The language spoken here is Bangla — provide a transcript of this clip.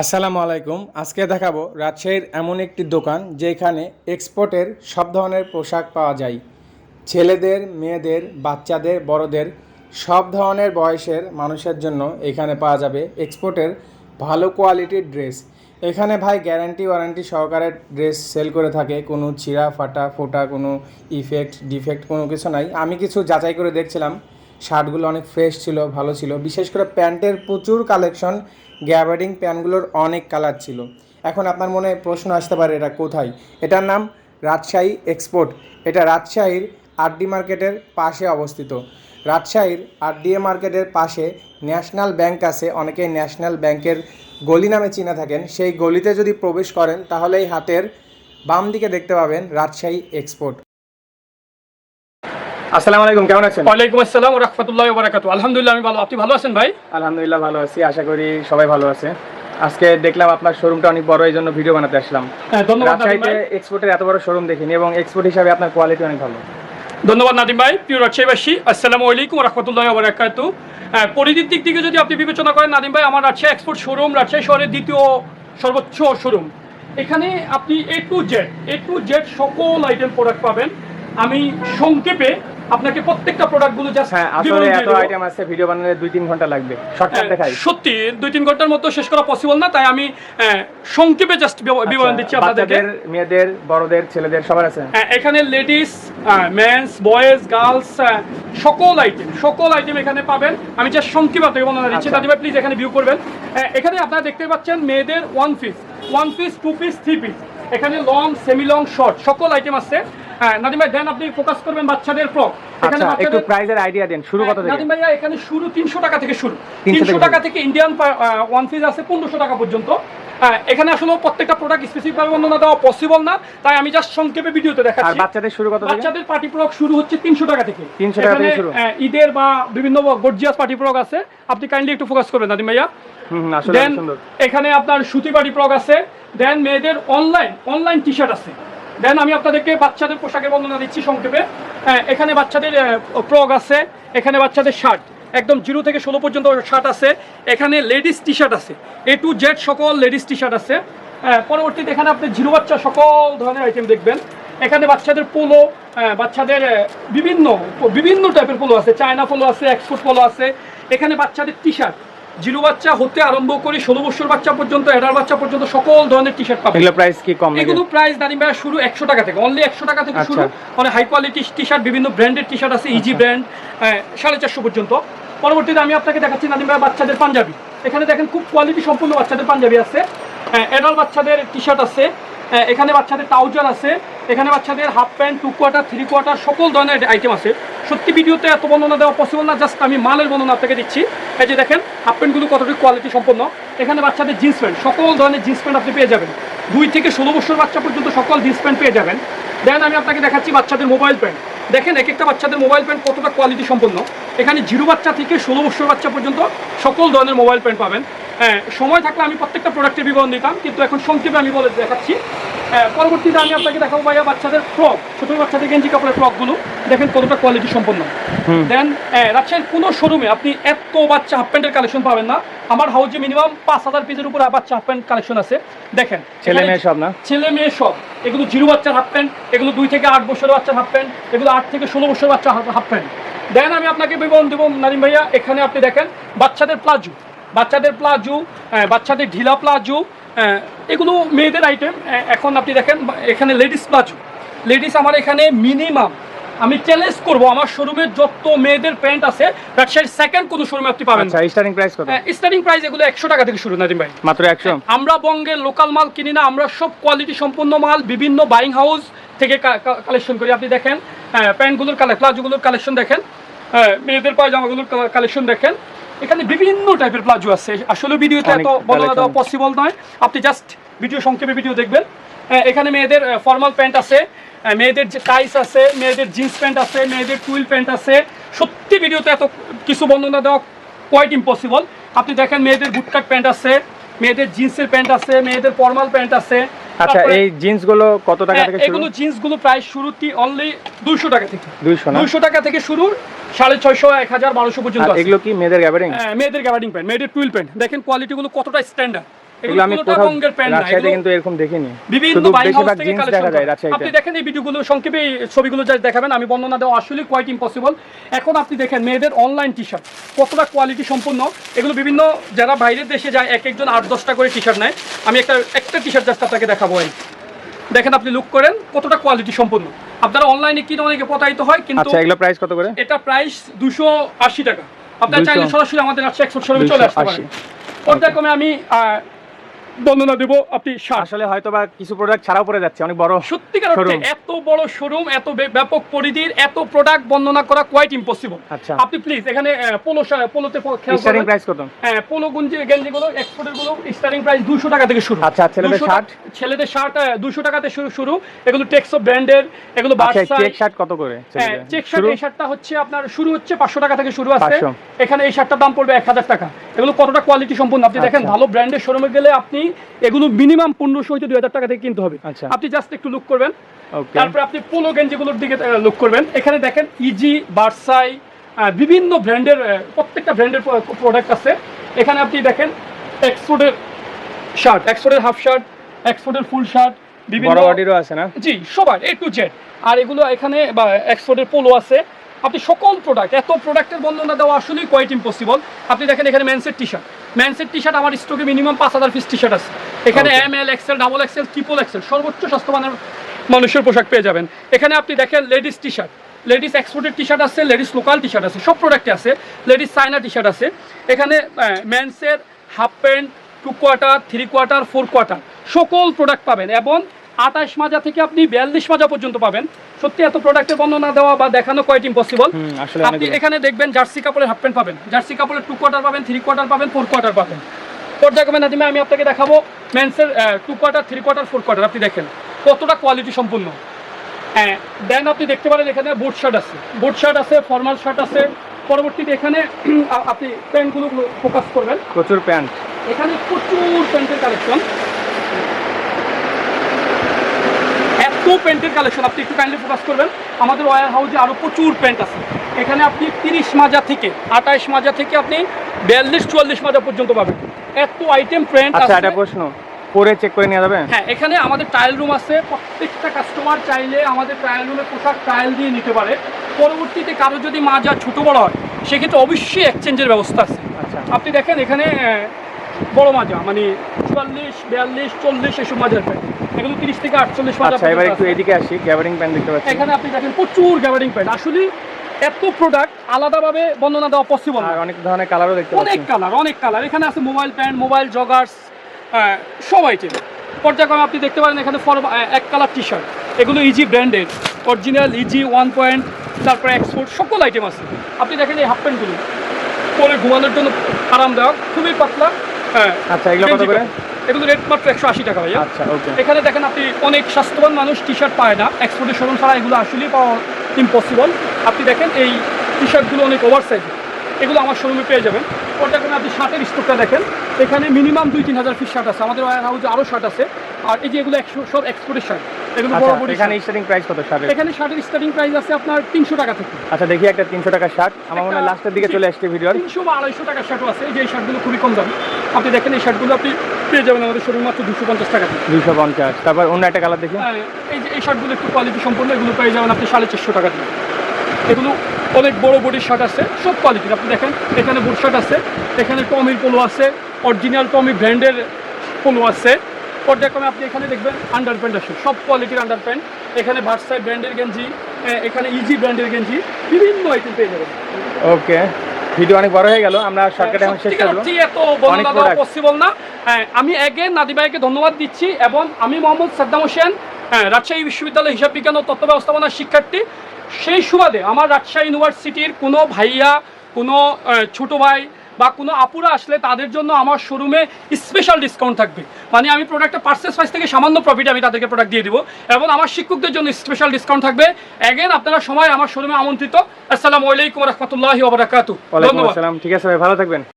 আসসালামু আলাইকুম। আজকে দেখাবো রাজশাহীর এমন একটি দোকান যেখানে এক্সপোর্টের সব ধরনের পোশাক পাওয়া যায়। ছেলেদের, মেয়েদের, বাচ্চাদের, বড়দের সব ধরনের বয়সের মানুষের জন্য এখানে পাওয়া যাবে এক্সপোর্টের ভালো কোয়ালিটির ড্রেস। এখানে ভাই গ্যারান্টি ওয়ারেন্টি সহকারে ড্রেস সেল করে থাকে। কোনো ছিঁড়া ফাটা, ফোটা, কোনো ইফেক্ট, ডিফেক্ট কোনো কিছু নাই। আমি কিছু যাচাই করে দেখছিলাম। শার্টগুলো অনেক ফ্রেশ ছিল, ভালো ছিল। বিশেষ করে প্যান্টের প্রচুর কালেকশন গ্যাবার্ডিং প্যান্টগুলোর অনেক কালার ছিল। এখন আপনার মনে প্রশ্ন আসতে পারে, এটা কোথায়? এটার নাম রাজশাহী এক্সপোর্ট এটা রাজশাহীর আরডি মার্কেটের পাশে অবস্থিত। রাজশাহীর আরডিএ মার্কেটের পাশে ন্যাশনাল ব্যাংক আছে, অনেকেই ন্যাশনাল ব্যাংকের গলি নামে চিনে থাকেন। সেই গলিতে যদি প্রবেশ করেন, তাহলে এই হাতের বাম দিকে দেখতে পাবেন রাজশাহী এক্সপোর্ট আসসালামু আলাইকুম কেমন আছেন? ওয়ালাইকুম আসসালাম রহমতুল্লাহ আলহামদুলিল্লাহ আমি ভালো। আপনি ভালো আছেন ভাই? আলহামদুলিল্লাহ ভালো আছি আশা করি সবাই ভালো আছে। আজকে দেখলাম আপনার শোরুমটা অনেক বড় এই জন্য ভিডিও বানাতে আসলাম। হ্যাঁ, রাজশাহীতে এক্সপোর্টের এত বড় শোরুম দেখিনি এবং এক্সপোর্ট হিসাবে আপনার কোয়ালিটি অনেক ভালো। ধন্যবাদ নাদিম ভাই প্রিয় রাজশাহীবাসী। আসসালামু আলাইকুম রহমতুল্লাহ বারাকাতু পরিধির দিক থেকে যদি আপনি বিবেচনা করেন নাদিম ভাই আমার রাজশাহী এক্সপোর্ট শোরুম রাজশাহী শহরের দ্বিতীয় সর্বোচ্চ শোরুম এখানে আপনি A to Z A to Z সকল আইটেম প্রোডাক্ট পাবেন। আমি সংক্ষেপে আপনাকে প্রত্যেকটা প্রোডাক্টগুলো জাস্ট হ্যাঁ আসলে এত আইটেম আছে ভিডিও বানালে দুই তিন ঘণ্টা লাগবে। শর্টকাট দেখাই হ্যাঁ, সত্যি দুই তিন ঘণ্টার মতো শেষ করা পসিবল না তাই আমি সংক্ষেপে জাস্ট বিবরণ দিচ্ছি আচ্ছা, আপনাদেরকে মেয়েদের বড়দের ছেলেদের সবার আছে? হ্যাঁ, এখানে লেডিস মেন্স বয়েজ গার্লস সকল আইটেম সকল আইটেম এখানে পাবেন। আমি জাস্ট সংক্ষেপ আপনাকে বর্ণনা দিচ্ছি। আচ্ছা। দাদিভাই প্লিজ এখানে ভিউ করবেন। এখানে আপনারা দেখতে পাচ্ছেন মেয়েদের one piece one piece two piece three piece এখানে লং সেমি লং শর্ট সকল আইটেম আছে। নাদিম ভাই দেন আপনি ফোকাস করবেন বাচ্চাদের ফ্রক আচ্ছা একটু প্রাইজের আইডিয়া দেন শুরু কত থেকে? নাদিম ভাইয়া এখানে শুরু তিনশো টাকা থেকে শুরু। 300 টাকা থেকে ইন্ডিয়ান ওয়ান পিস আছে পনেরোশো টাকা পর্যন্ত। এখানে আসলে প্রত্যেকটা প্রোডাক্ট বর্ণনা দেওয়া পসিবল না। তাই আমি জাস্ট সংক্ষেপে ভিডিওতে আর বাচ্চাদের শুরু কত থেকে? বাচ্চাদের পার্টি প্রোডাক্ট শুরু হচ্ছে তিনশো টাকা থেকে। 300 টাকা থেকে শুরু? ঈদের বা বিভিন্ন গর্জিয়াস পার্টি প্রোডাক্ট আছে। আপনি কাইন্ডলি একটু ফোকাস করবেন নাদিম ভাইয়া। দেন এখানে আপনার সুতি পার্টি প্রোডাক্ট আছে। দেন মেয়েদের অনলাইন অনলাইন টি শার্ট আছে। দেন আমি আপনাদেরকে বাচ্চাদের পোশাকের বর্ণনা দিচ্ছি সংক্ষেপে। আহ, এখানে বাচ্চাদের প্রগ আছে এখানে বাচ্চাদের শার্ট। একদম জিরো থেকে ষোলো পর্যন্ত শার্ট আছে। এখানে লেডিস টি শার্ট আছে। এ টু জেড সকল লেডিস টি শার্ট আছে। আহ, পরবর্তীতে এখানে আপনি জিরো বাচ্চা সকল ধরনের আইটেম দেখবেন। এখানে বাচ্চাদের পোলো বাচ্চাদের বিভিন্ন বিভিন্ন টাইপের পোলো আছে। চায়না পোলো আছে এক্সপোর্ট পোলো আছে। এখানে বাচ্চাদের টি শার্ট জিরো বাচ্চা হতে আরম্ভ করে ষোলো বছর বাচ্চা পর্যন্ত এডার বাচ্চা পর্যন্ত সকল ধরনের টি শার্ট পাবেন। এগুলো প্রাইস কি কম এগুলো প্রাইস দাঁড়িয়ে ভাইয়া শুরু একশো টাকা থেকে অনলি একশো টাকা থেকে শুরু। আচ্ছা। মানে হাই কোয়ালিটি টি শার্ট বিভিন্ন ব্র্যান্ডের টি শার্ট আছে ইজি ব্র্যান্ড সাড়ে চারশো পর্যন্ত। পরবর্তীতে আমি আপনাকে দেখাচ্ছি নাদিম ভাই বাচ্চাদের পাঞ্জাবি। এখানে দেখেন খুব কোয়ালিটি সম্পূর্ণ বাচ্চাদের পাঞ্জাবি আছে। এডাল বাচ্চাদের টি শার্ট আছে এখানে বাচ্চাদের ট্রাউজার আছে। এখানে বাচ্চাদের half pant two quarter three quarter সকল ধরনের আইটেম আছে। সত্যি ভিডিওতে এত বর্ণনা দেওয়া পসিবল না জাস্ট আমি মালের বর্ণনা আপনাকে দিচ্ছি। এই যে দেখেন, হাফ প্যান্টগুলো কতটুকু কোয়ালিটি সম্পন্ন। এখানে বাচ্চাদের জিন্স প্যান্ট সকল ধরনের জিন্স প্যান্ট আপনি পেয়ে যাবেন। দুই থেকে ষোলো বছর বাচ্চা পর্যন্ত সকল জিন্স প্যান্ট পেয়ে যাবেন। দেন আমি আপনাকে দেখাচ্ছি বাচ্চাদের মোবাইল প্যান্ট দেখেন এক একটা বাচ্চাদের মোবাইল প্যান্ট কতটা কোয়ালিটি সম্পন্ন। এখানে জিরো বাচ্চা থেকে ষোলো বছর বাচ্চা পর্যন্ত সকল ধরনের মোবাইল প্যান্ট পাবেন। হ্যাঁ সময় থাকলে আমি প্রত্যেকটা প্রোডাক্টের বিবরণ দিতাম কিন্তু এখন সংক্ষেপে আমি বলে দেখাচ্ছি। পরবর্তীতে আমি আপনাকে দেখাবো ভাইয়া বাচ্চাদের ফ্রক ছোটো বাচ্চাদের গেঞ্জি কাপড়ের ফ্রকগুলো দেখেন কতটা কোয়ালিটি সম্পন্ন। দেন রাজশাহীর কোনো শোরুমে আপনি এত বাচ্চা হাফ প্যান্টের কালেকশন পাবেন না। আমার হাউজে মিনিমাম পাঁচ হাজার পিসের উপর বাচ্চা হাফ প্যান্ট কালেকশন আছে। দেখেন ছেলে মেয়ে সব না? ছেলে মেয়ে সব। এগুলো জিরো বাচ্চার হাফ প্যান্ট এগুলো দুই থেকে আট বছরের বাচ্চার হাফ প্যান্ট এগুলো আট থেকে ষোলো বছরের বাচ্চা হাফ প্যান্ট দেন আমি আপনাকে বিবরণ দেবো নারিম ভাইয়া এখানে আপনি দেখেন বাচ্চাদের প্লাজো। বাচ্চাদের প্লাজো বাচ্চাদের ঢিলা প্লাজো এগুলো মেয়েদের আইটেম এখন আপনি দেখেন এখানে লেডিস প্লাজো। লেডিস আমার এখানে মিনিমাম আমি চ্যালেঞ্জ করব আমার শোরুমে যত মেয়েদের প্যান্ট আছে রাজশাহীর সেকেন্ড কোনো শোরুমে আপনি পাবেন আচ্ছা স্টার্টিং প্রাইস কত? স্টার্টিং প্রাইস এগুলো একশো টাকা থেকে শুরু নাদিম ভাই। মাত্র একশো? আমরা বঙ্গের লোকাল মাল কিনি না আমরা সব কোয়ালিটি সম্পন্ন মাল বিভিন্ন বাইং হাউস থেকে কালেকশন করি। আপনি দেখেন হ্যাঁ, প্যান্টগুলোর কালেকশন প্লাজোগুলোর কালেকশন দেখেন হ্যাঁ, মেয়েদের পায়জামাগুলোর কালেকশন দেখেন। এখানে বিভিন্ন টাইপের প্লাজো আছে। আসলে ভিডিওতে এত বর্ণনা দেওয়া পসিবল নয়। আপনি জাস্ট ভিডিও সংক্ষেপে ভিডিও দেখবেন। এখানে মেয়েদের ফর্মাল প্যান্ট আছে। মেয়েদের যে টাইস আছে মেয়েদের জিন্স প্যান্ট আছে মেয়েদের টুইল প্যান্ট আছে। সত্যি ভিডিওতে এত কিছু বর্ণনা দেওয়া কোয়াইট ইম্পসিবল আপনি দেখেন মেয়েদের বুটকাট প্যান্ট আছে মেয়েদের জিন্সের প্যান্ট আছে মেয়েদের ফর্মাল প্যান্ট আছে। আচ্ছা এই জিন্সগুলো কত টাকা হ্যাঁ, থেকে শুরু? এগুলো জিন্সগুলো প্রায় শুরুতে অনলি দুইশো টাকা থেকে। দুইশো না? দুইশো টাকা থেকে শুরু সাড়ে ছয়শো এক হাজার বারোশো পর্যন্ত আছে। এগুলো কি মেয়েদের গ্যাবারিং হ্যাঁ, মেয়েদের গ্যাবার্ডিং প্যান্ট মেয়েদের টুইল প্যান্ট দেখেন কোয়ালিটি গুলো কতটা স্ট্যান্ডার্ড এগুলো আমি কোথাও রাজশাহীতে কিন্তু এরকম দেখিনি। শুধু বেশিরভাগ জিন্স দেখা যায় আপনি দেখেন এই ভিডিওগুলো সংক্ষেপে ছবিগুলো যা দেখাবেন আমি বর্ণনা দেওয়া আসলে কোয়াইট ইম্পসিবল এখন আপনি দেখেন মেয়েদের অনলাইন টি শার্ট কতটা কোয়ালিটি সম্পন্ন এগুলো বিভিন্ন যারা বাইরের দেশে যায় এক একজন আট দশটা করে টি শার্ট নেয়। আমি একটা একটা টি শার্ট জাস্ট আপনাকে দেখাবো এই। দেখেন আপনি লুক করেন কতটা কোয়ালিটি সম্পন্ন আপনারা অনলাইনে কিনে অনেকে প্রতারিত হয় কিন্তু আচ্ছা এগুলো প্রাইস কত করে? এটা প্রাইস দুশো আশি টাকা। আপনারা 280 চাইলে সরাসরি আমাদের রাজশাহী শোরুমে চলে আসতে পারেন। 280 পর্যায়ক্রমে আমি বর্ণনা দেবো আপনি আসলে হয়তো বা কিছু প্রোডাক্ট ছাড়াও পড়ে যাচ্ছে অনেক বড় সত্যিকার অর্থে এত বড় শোরুম এত ব্যাপক পরিধির এত প্রোডাক্ট বর্ণনা করা কোয়াইট ইম্পসিবল আচ্ছা। আপনি প্লিজ এখানে পোলো পোলোতে স্টারিং প্রাইস কত? হ্যাঁ পোলো গুঞ্জি গেঞ্জি গুলো এক্সপোর্টেরগুলো স্টারিং প্রাইস দুশো টাকা থেকে শুরু। আচ্ছা, ছেলেদের 200 টা- শার্ট? ছেলেদের শার্ট দুশো টাকাতে শুরু শুরু। এগুলো টেক্সো ব্র্যান্ডের এগুলো আচ্ছা চেক শার্ট কত করে হ্যাঁ চেক শার্ট এই শার্টটা হচ্ছে আপনার শুরু হচ্ছে পাঁচশো টাকা থেকে শুরু আছে। এখানে এই শার্টটার দাম পড়বে এক হাজার টাকা। এগুলো কতটা কোয়ালিটি সম্পূর্ণ আপনি দেখেন আচ্ছা। ভালো ব্র্যান্ডের শোরুমে গেলে আপনি এগুলো মিনিমাম পনেরোশো হইতে দুই হাজার টাকা থেকে কিনতে হবে। আচ্ছা। আপনি জাস্ট একটু লুক করবেন। তারপরে আপনি পোলো গেঞ্জিগুলোর দিকে লুক করবেন। এখানে দেখেন ইজি বার্সাই বিভিন্ন ব্র্যান্ডের প্রত্যেকটা ব্র্যান্ডের প্রোডাক্ট আছে। এখানে আপনি দেখেন এক্সপোর্টের শার্ট এক্সপোর্টের হাফ শার্ট এক্সপোর্টের ফুল শার্ট বিভিন্ন বড় বডিরও আছে না? জি সবার এ টু জেড আর এগুলো এখানে বা এক্সপোর্টের পোলো আছে। আপনি সকল প্রোডাক্ট এত প্রোডাক্টের বর্ণনা দেওয়া আসলেই কোয়াইট ইম্পসিবল আপনি দেখেন এখানে ম্যানসের টি শার্ট ম্যানসের টি শার্ট আমার স্টকে মিনিমাম পাঁচ হাজার পিস টি শার্ট আছে। এখানে M L XL double XL triple XL সর্বোচ্চ স্বাস্থ্যমানের মানুষের পোশাক পেয়ে যাবেন। এখানে আপনি দেখেন লেডিস টি শার্ট লেডিস এক্সপোর্টের টি শার্ট আছে লেডিস লোকাল টি শার্ট আছে সব প্রোডাক্টে আছে। লেডিস চাইনা টি শার্ট আছে। এখানে ম্যানসের half pant two quarter three quarter four quarter সকল প্রোডাক্ট পাবেন এবং আঠাশ মাজা থেকে আপনি বিয়াল্লিশ মাজা পর্যন্ত পাবেন। সত্যি এত প্রোডাক্টের বর্ণনা দেওয়া বা দেখানো কোয়াইট ইম্পসিবল আপনি এখানে দেখবেন জার্সি কাপড়ের হাফ প্যান্ট পাবেন। জার্সি কাপড়ের টু কোয়ার্টার পাবেন থ্রি কোয়ার্টার পাবেন ফোর কোয়ার্টার পাবেন। পর্যায়ক্রমে নাদিমে আমি আপনাকে দেখাবো মেন্সের two quarter three quarter four quarter আপনি দেখেন কতটা কোয়ালিটি সম্পূর্ণ। হ্যাঁ দেন আপনি দেখতে পারেন এখানে বুট শার্ট আছে। বুট শার্ট আছে ফর্মাল শার্ট আছে। পরবর্তীতে এখানে আপনি প্যান্টগুলো ফোকাস করবেন। প্রচুর প্যান্ট এখানে প্রচুর প্যান্টের কালেকশন। এত প্যান্টের কালেকশন আপনি একটু কাইন্ডলি ফোকাস করবেন। আমাদের ওয়ার হাউসে আরও প্রচুর প্যান্ট আছে। এখানে আপনি তিরিশ মাজা থেকে আঠাইশ মাজা থেকে আপনি বিয়াল্লিশ চুয়াল্লিশ মাজা পর্যন্ত পাবেন। এত আইটেম প্যান্ট আচ্ছা আছে। একটা প্রশ্ন। পরে চেক করে নেওয়া যাবে? হ্যাঁ এখানে আমাদের ট্রায়াল রুম আছে। প্রত্যেকটা কাস্টমার চাইলে আমাদের ট্রায়াল রুমে পোশাক ট্রায়াল দিয়ে নিতে পারে। পরবর্তীতে কারও যদি মাজা ছোট বড় হয় সেক্ষেত্রে অবশ্যই এক্সচেঞ্জের ব্যবস্থা আছে। আচ্ছা। আপনি দেখেন এখানে বড় মাজা মানে চুয়াল্লিশ বিয়াল্লিশ চল্লিশ এসব মাজার প্যান্ট। এগুলো তিরিশ থেকে আটচল্লিশ মাজা আচ্ছা এবার একটু এদিকে আসি গ্যাবারিং প্যান্ট দেখতে পাচ্ছি। এখানে আপনি দেখেন প্রচুর গ্যাবারিং প্যান্ট আসলে এত প্রোডাক্ট আলাদাভাবে বর্ণনা দেওয়া পসিবল আর অনেক ধরনের কালারও দেখতে অনেক কালার অনেক কালার এখানে আছে মোবাইল প্যান্ট মোবাইল জগার্স সবাই আইটেম পর্যায়ক্রমে আপনি দেখতে পারেন এখানে ফর এক কালার টি শার্ট এগুলো easy branded original easy one point তারপরে এক্সপোর্ট সকল আইটেম আছে। আপনি দেখেন এই হাফ প্যান্টগুলো পরে ঘুমানোর জন্য আরামদায়ক খুবই পাতলা। হ্যাঁ। আচ্ছা এগুলো কত করে? এগুলো রেট মাত্র একশো আশি টাকা ভাইয়া। আচ্ছা ওকে। এখানে দেখেন আপনি অনেক স্বাস্থ্যবান মানুষ টি শার্ট পায় না। এক্সপোর্টের শোরুম ছাড়া এগুলো আসলেই পাওয়া ইম্পসিবল আপনি দেখেন এই টি শার্টগুলো অনেক ওভার সাইজ এগুলো আমার শোরুমে পেয়ে যাবেন। ওটা কোনো আপনি শার্টের স্টকটা দেখেন। এখানে মিনিমাম দুই তিন হাজার পিস শার্ট আছে। আমাদের হাউসে আরও শার্ট আছে। আর এই যে এগুলো একশো সব এক্সপোর্টের শার্ট এগুলো বড় আচ্ছা বড় এখানে স্টার্টিং প্রাইস কত শার্টের? এখানে শার্টের স্টার্টিং প্রাইস আছে আপনার তিনশো টাকা থেকে। আচ্ছা দেখি একটা শার্ট আমার মনে হয় লাস্টের দিকে চলে আসছে বা শার্টও আছে এই যে শার্টগুলো খুবই কম দাম। আপনি দেখেন এই শার্টগুলো আপনি পেয়ে যাবেন আমাদের শোরুম মাত্র টাকা থেকে। দুইশো পঞ্চাশ। তারপর অন্য একটা কালার দেখি। হ্যাঁ, এই যে এই শার্টগুলো একটু কোয়ালিটি সম্পূর্ণ এগুলো পেয়ে যাবেন আপনি সাড়ে চারশো টাকা দিয়ে এগুলো অনেক বড় বডির শার্ট আছে সব কোয়ালিটির আপনি দেখেন এখানে বুট শার্ট আছে এখানে টমির পোলো আছে অরিজিনাল টমি ব্র্যান্ডের পোলো আছে। পর্যায়ক্রমে আপনি এখানে দেখবেন আন্ডার প্যান্ট আছে সব কোয়ালিটির আন্ডার প্যান্ট এখানে ভার্সাই ব্র্যান্ডের গেঞ্জি এখানে ইজি ব্র্যান্ডের গেঞ্জি বিভিন্ন আইটেম পেয়ে যাবেন। ওকে ভিডিও অনেক বড় হয়ে গেল আমরা শর্টকাটে এখন শেষ করব। এত পসিবল না। হ্যাঁ, আমি এগেন নাদি ভাইকে ধন্যবাদ দিচ্ছি এবং আমি মোহাম্মদ সাদ্দাম হোসেন হ্যাঁ, রাজশাহী বিশ্ববিদ্যালয় হিসাব বিজ্ঞান ও তত্ত্ব ব্যবস্থাপনার শিক্ষার্থী। সেই সুবাদে আমার রাজশাহী ইউনিভার্সিটির কোনো ভাইয়া কোনো ছোট ভাই বা কোনো আপুরা আসলে তাদের জন্য আমার শোরুমে স্পেশাল ডিসকাউন্ট থাকবে। মানে আমি প্রোডাক্টটা পার্সেস প্রাইস থেকে সামান্য প্রফিট আমি তাদেরকে প্রোডাক্ট দিয়ে দিব এবং আমার শিক্ষকদের জন্য স্পেশাল ডিসকাউন্ট থাকবে। অ্যাগেন আপনারা সময় আমার শোরুমে আমন্ত্রিত। আসসালামু আলাইকুম রহমতুল্লাহ ওবরাকাতু ধন্যবাদ। ঠিক আছে ভাই ভালো থাকবেন।